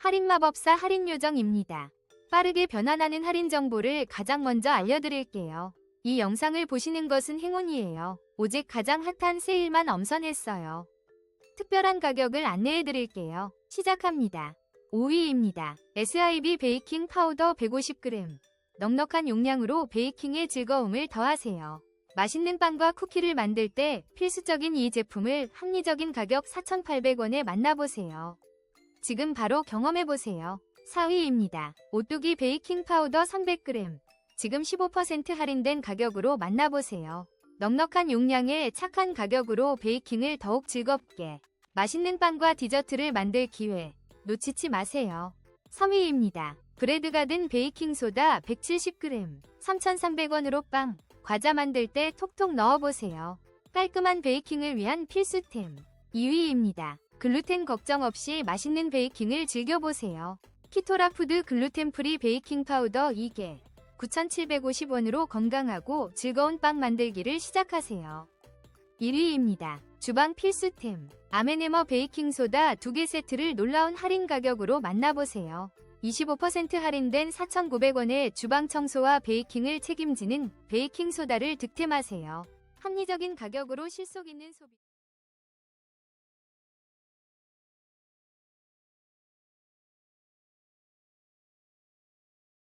할인 마법사 할인 요정입니다. 빠르게 변환하는 할인 정보를 가장 먼저 알려드릴게요. 이 영상을 보시는 것은 행운이에요. 오직 가장 핫한 세일만 엄선했어요. 특별한 가격을 안내해드릴게요. 시작합니다. 5위입니다. SIB 베이킹 파우더 150g. 넉넉한 용량으로 베이킹의 즐거움을 더하세요. 맛있는 빵과 쿠키를 만들 때 필수적인 이 제품을 합리적인 가격 4,800원에 만나보세요. 지금 바로 경험해보세요. 4위입니다. 오뚜기 베이킹 파우더 300g. 지금 15% 할인된 가격으로 만나보세요. 넉넉한 용량에 착한 가격으로 베이킹을 더욱 즐겁게 맛있는 빵과 디저트를 만들 기회 놓치지 마세요. 3위입니다. 브레드가든 베이킹 소다 170g 3,300원으로 빵, 과자 만들 때 톡톡 넣어보세요. 깔끔한 베이킹을 위한 필수템 2위입니다. 글루텐 걱정 없이 맛있는 베이킹을 즐겨보세요. 키토라 푸드 글루텐 프리 베이킹 파우더 2개 9,750원으로 건강하고 즐거운 빵 만들기를 시작하세요. 1위입니다. 주방 필수템 아메네머 베이킹 소다 2개 세트를 놀라운 할인 가격으로 만나보세요. 25% 할인된 4,900원에 주방 청소와 베이킹을 책임지는 베이킹 소다를 득템하세요. 합리적인 가격으로 실속 있는 소비